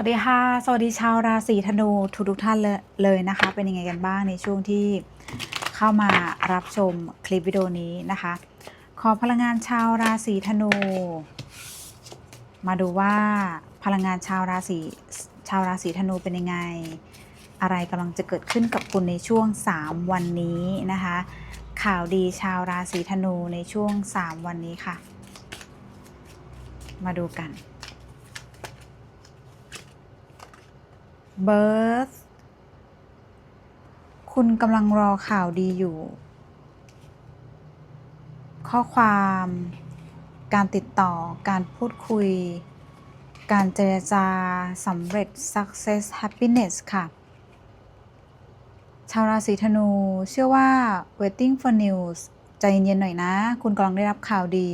วัสดีค่ะ สวัสดีชาวราศีธนูทุกทุกท่านเลยเลยนะคะ เป็นยังไงกันบ้างในช่วงที่เข้ามารับชมคลิปวิดีโอนี้นะคะ ขอพลังงานชาวราศีธนู มาดูว่าพลังงานชาวราศีชาวราศีธนูเป็นยังไง อะไรกำลังจะเกิดขึ้นกับคุณในช่วง 3 วันนี้นะคะ ข่าวดีชาวราศีธนูในช่วง 3 วันนี้ค่ะ มาดูกัน Birth คุณกำลังรอข่าวดีอยู่ ข้อความ การติดต่อ การพูดคุย การเจรจาสำเร็จ success happiness ค่ะ ชาวราศีธนู เชื่อว่า waiting for news ใจเย็นๆหน่อยนะ คุณกำลังได้รับข่าวดี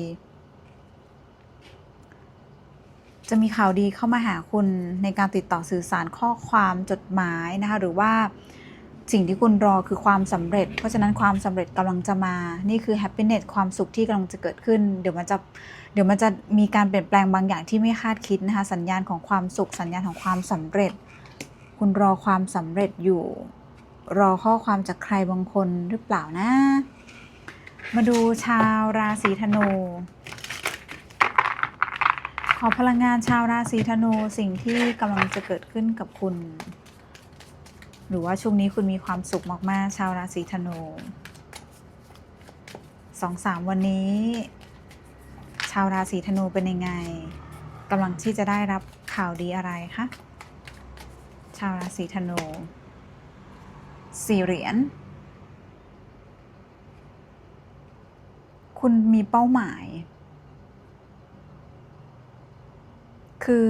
จะมีข่าวดีเข้ามาหาคุณในการติดต่อสื่อสารข้อความจดหมายนะคะหรือว่าสิ่งที่คุณรอคือความสำเร็จ เพราะฉะนั้นความสำเร็จกำลังจะมา นี่คือ happiness ความสุขที่กำลังจะเกิดขึ้น เดี๋ยวมันจะเดี๋ยวมันจะมีการเปลี่ยนแปลงบางอย่างที่ไม่คาดคิดนะคะสัญญาณของความสุข สัญญาณของความสำเร็จ คุณรอความสำเร็จอยู่ รอข้อความจากใครบางคนหรือเปล่านะ มาดูชาวราศีธนู ขอพลังงานชาวราศีธนูสิ่งที่กำลังจะเกิดขึ้นกับคุณ หรือว่าช่วงนี้คุณมีความสุขมากๆ ชาวราศีธนูสองสามวันนี้ ชาวราศีธนูเป็นยังไงกำลังที่จะได้รับข่าวดีอะไรคะชาวราศีธนูสี่เหรียญคุณมีเป้าหมาย คือ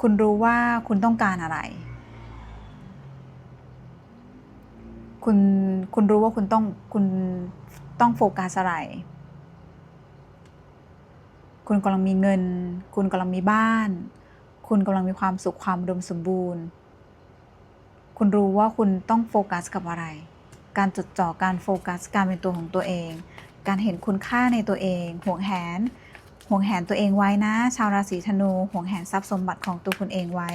คุณรู้ว่าคุณต้องการอะไร คุณคุณรู้ว่าคุณต้องคุณต้องโฟกัสอะไร คุณกำลังมีเงิน คุณกำลังมีบ้าน คุณกำลังมีความสุขความอุดมสมบูรณ์ คุณรู้ว่าคุณต้องโฟกัสกับอะไร การจดจ่อการโฟกัสการเป็นตัวของตัวเอง การเห็นคุณค่าในตัวเองห่วงแหน ห่วงแหนตัวเองไว้นะ ชาวราศีธนูห่วงแหนทรัพย์สมบัติของตัวคุณเองไว้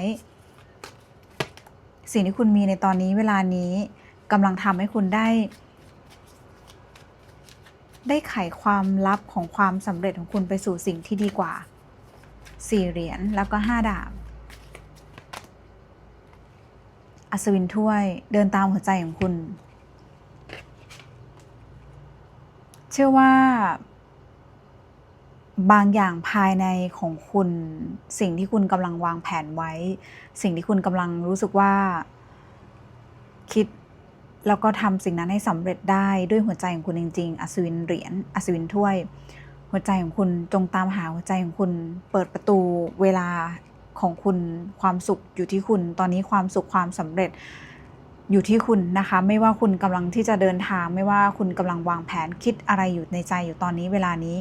สิ่งที่คุณมีในตอนนี้เวลานี้กำลังทำให้คุณได้ ได้ไขความลับของความสำเร็จของคุณไปสู่สิ่งที่ดีกว่าสี่เหรียญแล้วก็ห้าดาบ อัศวินถ้วยเดินตามหัวใจของคุณ เชื่อว่า บางอย่างภายในของคุณ สิ่งที่คุณกำลังวางแผนไว้ สิ่งที่คุณกำลังรู้สึกว่า คิดแล้วก็ทำสิ่งนั้นให้สำเร็จได้ด้วยหัวใจของคุณจริง ๆ อัศวินเหรียญอัศวินถ้วย หัวใจของคุณจงตามหาหัวใจของคุณ เปิดประตูเวลาของคุณความสุขอยู่ที่คุณ ตอนนี้ความสุขความสำเร็จอยู่ที่คุณนะคะ ไม่ว่าคุณกำลังที่จะเดินทาง ไม่ว่าคุณกำลังวางแผนคิดอะไรอยู่ในใจอยู่ตอนนี้เวลานี้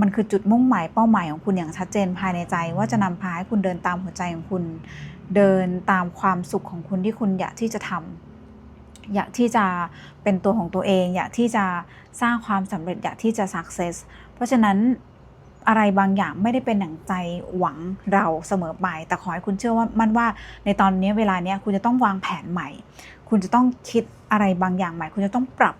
มันคือจุดมุ่งหมายเป้าหมายของคุณอย่างชัดเจนภายในใจ ว่าจะนำพาให้คุณเดินตามหัวใจของคุณ เดินตามความสุขของคุณที่คุณอยากที่จะทำอยากที่จะเป็นตัวของตัวเอง อยากที่จะสร้างความสำเร็จอยากที่จะ success เพราะฉะนั้นอะไรบางอย่างไม่ได้เป็นอย่างใจหวังเราเสมอไป แต่ขอให้คุณเชื่อว่ามั่นว่าในตอนนี้เวลาเนี้ยคุณจะต้องวางแผนใหม่ คุณจะต้องคิดอะไรบางอย่างใหม่ คุณจะต้องปรับ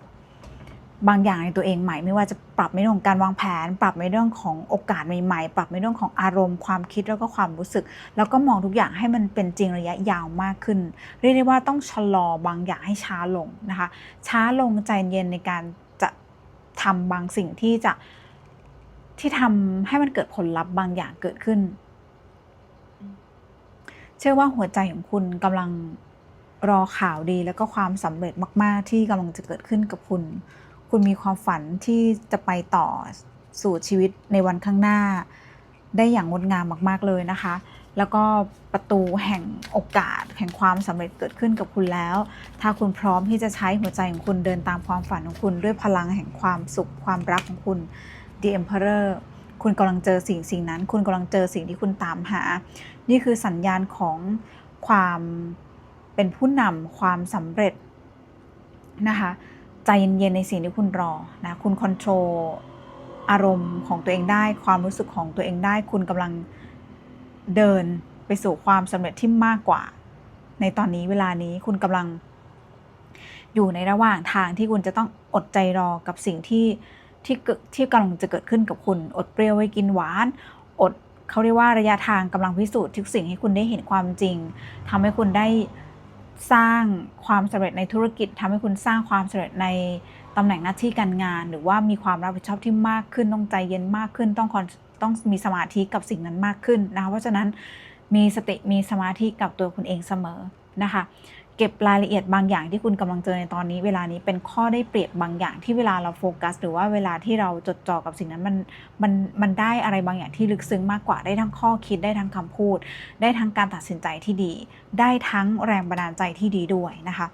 บางอย่างในตัวเองใหม่ ไม่ว่าจะปรับในเรื่องของการวางแผน ปรับในเรื่องของโอกาสใหม่ๆ ปรับในเรื่องของอารมณ์ ความคิดแล้วก็ความรู้สึก แล้วก็มองทุกอย่างให้มันเป็นจริงระยะยาวมากขึ้น เรียกได้ว่าต้องชะลอบางอย่างให้ช้าลงนะคะ ช้าลงใจเย็นในการจะทำบางสิ่งที่จะที่ทำให้มันเกิดผลลัพธ์บางอย่างเกิดขึ้น เชื่อว่าหัวใจของคุณกำลังรอข่าวดีแล้วก็ความสำเร็จมาก ๆ ที่กำลังจะเกิดขึ้นกับคุณ คุณมีความฝันที่จะไปต่อสู่ชีวิตในวันข้างหน้า ได้อย่างงดงามมากๆเลยนะคะ แล้วก็ประตูแห่งโอกาส แห่งความสำเร็จเกิดขึ้นกับคุณแล้ว ถ้าคุณพร้อมที่จะใช้หัวใจของคุณเดินตามความฝันของคุณ ด้วยพลังแห่งความสุขความรักของคุณ The Emperor คุณกำลังเจอสิ่งสิ่งนั้น คุณกำลังเจอสิ่งที่คุณตามหา นี่คือสัญญาณของความเป็นผู้นำความสำเร็จนะคะ ใจเย็นๆในสิ่งที่คุณรอนะคุณคอนโทรลอารมณ์ของตัวเองได้ ความรู้สึกของตัวเองได้ คุณกำลังเดินไปสู่ความสำเร็จที่มากกว่า ในตอนนี้เวลานี้คุณกำลัง อยู่ในระหว่างทางที่คุณจะต้องอดใจรอกับสิ่งที่ที่เกิดที่กำลังจะเกิดขึ้นกับคุณ อดเปรี้ยวไว้กินหวาน อดเขาเรียกว่าระยะทางกำลังพิสูจน์ทุกสิ่งให้คุณได้เห็นความจริงทำให้คุณได้ สร้างความสำเร็จในธุรกิจทำให้คุณสร้างความสำเร็จในตำแหน่งหน้าที่การงาน หรือว่ามีความรับผิดชอบที่มากขึ้นต้องใจเย็นมากขึ้น ต้องคอนต้องมีสมาธิกับสิ่งนั้นมากขึ้นนะคะเพราะฉะนั้นมีสติมีสมาธิกับตัวคุณเองเสมอนะคะ เก็บรายละเอียดบางอย่างที่คุณกำลังเจอในตอนนี้ เวลานี้เป็นข้อได้เปรียบบางอย่างที่เวลาเราโฟกัส หรือว่าเวลาที่เราจดจ่อกับสิ่งนั้นมันมันมันได้อะไรบางอย่างที่ลึกซึ้งมากกว่าได้ทั้งข้อคิดได้ทั้งคำพูด ได้ทั้งการตัดสินใจที่ดี ได้ทั้งแรงบันดาลใจที่ดีด้วยนะคะ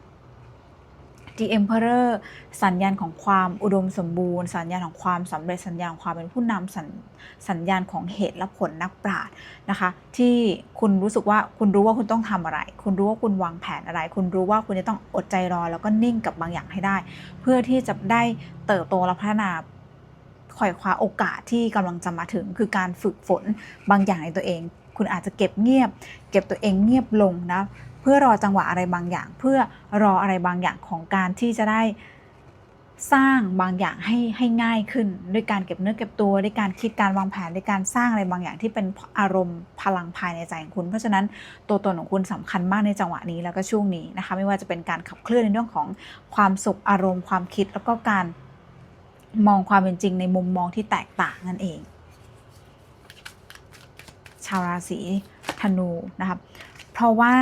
The Emperor สัญญาณของความอุดมสมบูรณ์ สัญญาณของความสำเร็จสัญญาณของความเป็นผู้นำสัญสัญญาณของเหตุและผลนักปราชญ์นะคะ ที่คุณรู้สึกว่าคุณรู้ว่าคุณต้องทำอะไร คุณรู้ว่าคุณวางแผนอะไร คุณรู้ว่าคุณจะต้องอดใจรอแล้วก็นิ่งกับบางอย่างให้ได้ เพื่อที่จะได้เติบโตและพัฒนาขวายคว้าโอกาสที่กำลังจะมาถึง คือการฝึกฝนบางอย่างในตัวเอง คุณอาจจะเก็บเงียบ เก็บตัวเองเงียบลงนะ เพื่อรอจังหวะอะไรบางอย่าง เพื่อรออะไรบางอย่างของการที่จะได้สร้างบางอย่างให้ให้ง่ายขึ้น ด้วยการเก็บเนื้อเก็บตัวด้วยการคิดการวางแผนด้วยการสร้างอะไรบางอย่างที่เป็นอารมณ์พลังภายในใจของคุณ เพราะฉะนั้นตัวตนของคุณสำคัญมากในจังหวะนี้แล้วก็ช่วงนี้นะคะ ไม่ว่าจะเป็นการขับเคลื่อนในเรื่องของความสุขอารมณ์ความคิด แล้วก็การมองความเป็นจริงในมุมมองที่แตกต่างนั่นเอง ชาวราศีธนูนะคะเพราะว่า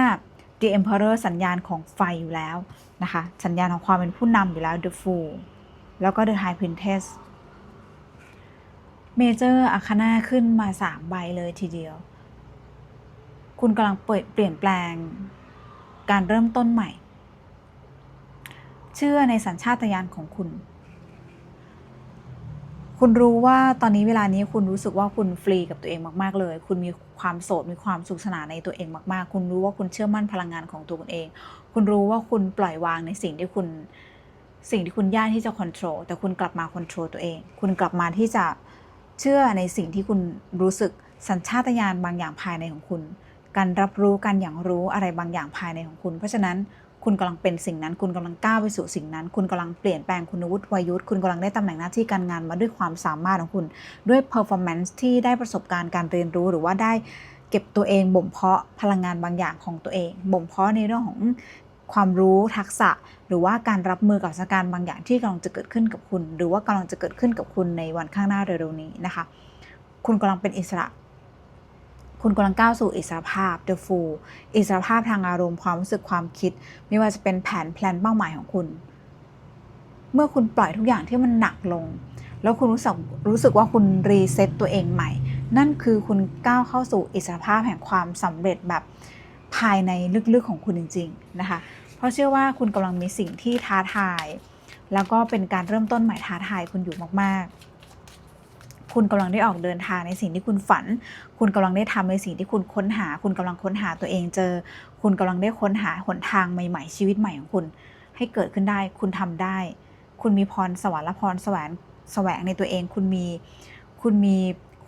The Emperor สัญญาณของไฟอยู่แล้วนะคะ สัญญาณของความเป็นผู้นำอยู่แล้ว The Fool แล้วก็ The High Princess เมเจอร์อาคานาขึ้นมา 3 ใบเลยทีเดียว คุณกำลังเปเปลี่ยนแปลงการเริ่มต้นใหม่ เชื่อในสัญชาตญาณของคุณ คุณรู้ว่าตอนนี้เวลานี้คุณรู้สึกว่าคุณฟรีกับตัวเองมากๆเลย คุณมีความโสดมีความสุขสนานในตัวเองมากๆ คุณรู้ว่าคุณเชื่อมั่นพลังงานของตัวคุณเอง คุณรู้ว่าคุณปล่อยวางในสิ่งที่คุณสิ่งที่คุณยากที่จะควบคุมแต่คุณกลับมาควบคุมตัวเอง คุณกลับมาที่จะเชื่อในสิ่งที่คุณรู้สึกสัญชาตญาณบางอย่างภายในของคุณ การรับรู้การอย่างรู้อะไรบางอย่างภายในของคุณ เพราะฉะนั้น คุณกำลังเป็นสิ่งนั้น คุณกำลังก้าวไปสู่สิ่งนั้น คุณกำลังเปลี่ยนแปลงคุณวุฒิวัยุทธ์คุณกำลังได้ตำแหน่งหน้าที่การงานมาด้วยความสามารถของคุณ ด้วย performance ที่ได้ประสบการณ์การเรียนรู้หรือว่าได้เก็บตัวเองบ่มเพาะพลังงานบางอย่างของตัวเอง บ่มเพาะในเรื่องของความรู้ทักษะ หรือว่าการรับมือกับสถานการณ์บางอย่างที่กำลังจะเกิดขึ้นกับคุณ หรือว่ากำลังจะเกิดขึ้นกับคุณในวันข้างหน้าเร็วๆนี้นะคะ คุณกำลังเป็นอิสระ คุณกำลังก้าวสู่อิสรภาพ the full อิสรภาพทางอารมณ์ความรู้สึกความคิด ไม่ว่าจะเป็นแผนแพลนเป้าหมายของคุณ เมื่อคุณปล่อยทุกอย่างที่มันหนักลง แล้วคุณรู้สึกรู้สึกว่าคุณรีเซ็ตตัวเองใหม่ นั่นคือคุณก้าวเข้าสู่อิสรภาพแห่งความสำเร็จแบบภายในลึกๆของคุณจริง ๆ นะคะ เพราะเชื่อว่าคุณกำลังมีสิ่งที่ท้าทาย แล้วก็เป็นการเริ่มต้นใหม่ท้าทายคุณอยู่มากๆ คุณกำลังได้ออกเดินทางในสิ่งที่คุณฝัน คุณกำลังได้ทำในสิ่งที่คุณค้นหา คุณกำลังค้นหาตัวเองเจอ คุณกำลังได้ค้นหาหนทางใหม่ๆ ชีวิตใหม่ของคุณ ให้เกิดขึ้นได้ คุณทำได้ คุณมีพรสวรรค์และพรแสวงแสวงในตัวเอง คุณมี คุณมี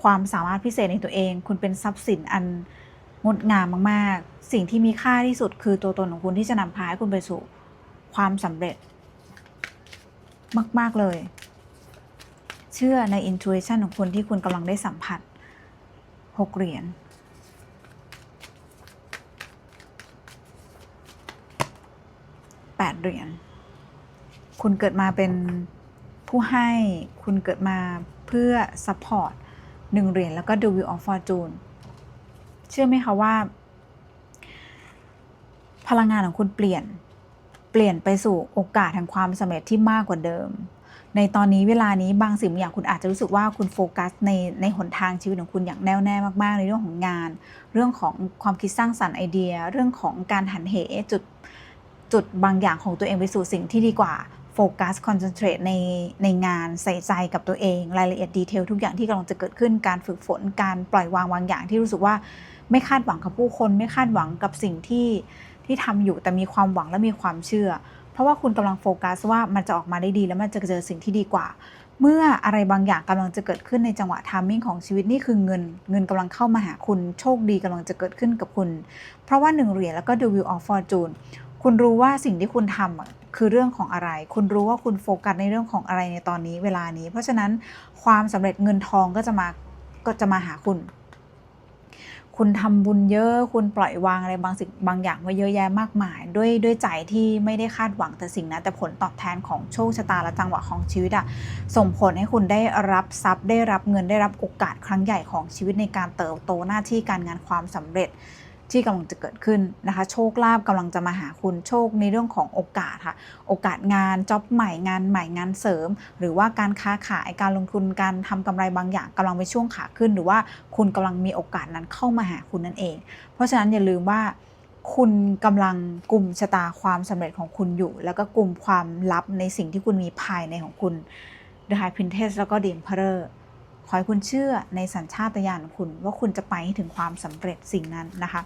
ความสามารถพิเศษในตัวเอง คุณเป็นทรัพย์สินอันงดงามมาก ๆ สิ่งที่มีค่าที่สุดคือตัวตนของคุณที่จะนำพาให้คุณไปสู่ความสำเร็จ มาก ๆ เลย ชื่อใน intuition ของคุณที่คุณกำลังได้สัมผัสหกเหรียญแปดเหรียญคุณเกิดมาเป็นผู้ให้คุณเกิดมาเพื่อ support หนึ่งเหรียญแล้วก็ The Wheel of Fortune เชื่อไหมคะว่า พลังงานของคุณเปลี่ยน เปลี่ยนไปสู่โอกาสแห่งความสำเร็จที่มากกว่าเดิม ในตอนนี้เวลานี้บางสิ่งบางอย่างคุณอาจจะรู้สึกว่าคุณโฟกัสในในหนทางชีวิตของคุณอย่างแน่วแน่มากๆ ในเรื่องของงาน เรื่องของความคิดสร้างสรรค์ไอเดีย เรื่องของการหันเหจุดจุดบางอย่างของตัวเองไปสู่สิ่งที่ดีกว่าโฟกัสคอนเซนเทรตในในงานใส่ใจกับตัวเอง รายละเอียดดีเทลทุกอย่างที่กำลังจะเกิดขึ้นการฝึกฝนการปล่อยวางบางอย่างที่รู้สึกว่าไม่คาดหวังกับผู้คน ไม่คาดหวังกับสิ่งที่ที่ทำอยู่แต่มีความหวังและมีความเชื่อ เพราะว่าคุณกำลังโฟกัสว่ามันจะออกมาได้ดีแล้วมันจะเจอสิ่งที่ดีกว่า เมื่ออะไรบางอย่างกำลังจะเกิดขึ้นในจังหวะทามมิ่งของชีวิตนี่คือเงิน เงินกำลังเข้ามาหาคุณโชคดีกำลังจะเกิดขึ้นกับคุณ เพราะว่าหนึ่งเหรียญแล้วก็ The Wheel of Fortune คุณรู้ว่าสิ่งที่คุณทำคือเรื่องของอะไร คุณรู้ว่าคุณโฟกัสในเรื่องของอะไรในตอนนี้เวลานี้ เพราะฉะนั้นความสำเร็จเงินทองก็จะมาก็จะมาหาคุณ คุณทำบุญเยอะ คุณปล่อยวางอะไรบางสิ่งบางอย่างไว้เยอะแยะมากมาย ด้วยด้วยใจที่ไม่ได้คาดหวังแต่สิ่งนั้นแต่ผลตอบแทนของโชคชะตาและจังหวะของชีวิตอะส่งผลให้คุณได้รับทรัพย์ได้รับเงินได้รับโอกาสครั้งใหญ่ของชีวิตในการเติบโตหน้าที่การงานความสำเร็จ ที่กำลังจะเกิดขึ้นนะคะ โชคลาภกำลังจะมาหาคุณโชคในเรื่องของโอกาสค่ะ โอกาสงานจ็อบใหม่งานใหม่งานเสริม หรือว่าการค้าขายการลงทุนการทำกำไรบางอย่างกำลังไปช่วงขาขึ้น หรือว่าคุณกำลังมีโอกาสนั้นเข้ามาหาคุณนั่นเอง เพราะฉะนั้นอย่าลืมว่าคุณกำลังกลุ่มชะตาความสำเร็จของคุณอยู่ แล้วก็กลุ่มความลับในสิ่งที่คุณมีภายในของคุณ The High Princess แล้วก็ The Emperor ขอให้คุณเชื่อในสัญชาตญาณของคุณว่าคุณจะไปให้ถึงความสำเร็จสิ่งนั้นนะคะ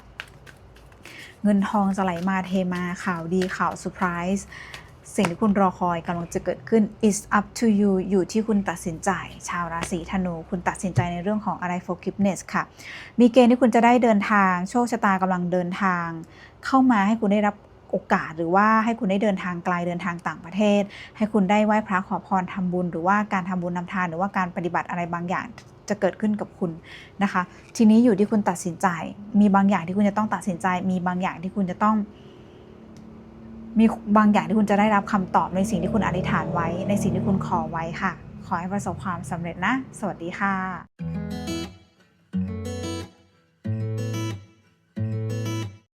เงินทองจะไหลมาเทมาข่าวดีข่าวเซอร์ไพรส์สิ่งที่คุณรอคอยกำลังจะเกิดขึ้น is up to you อยู่ที่คุณตัดสินใจ ชาวราศีธนู คุณตัดสินใจในเรื่องของอะไร forgiveness ค่ะ มีเกณฑ์ที่คุณจะได้เดินทาง โชคชะตากำลังเดินทาง เข้ามาให้คุณได้รับโอกาสหรือว่าให้คุณได้เดินทางไกลเดินทางต่างประเทศ ให้คุณได้ไหว้พระขอพรทำบุญ หรือว่าการทำบุญนำทานหรือว่าการปฏิบัติอะไรบางอย่าง จะเกิดขึ้นกับคุณนะคะ ทีนี้อยู่ที่คุณตัดสินใจ มีบางอย่างที่คุณจะต้องตัดสินใจ มีบางอย่างที่คุณจะต้อง มีบางอย่างที่คุณจะได้รับคำตอบในสิ่งที่คุณอธิษฐานไว้ ในสิ่งที่คุณขอไว้ค่ะ ขอให้ประสบความสำเร็จนะ สวัสดีค่ะ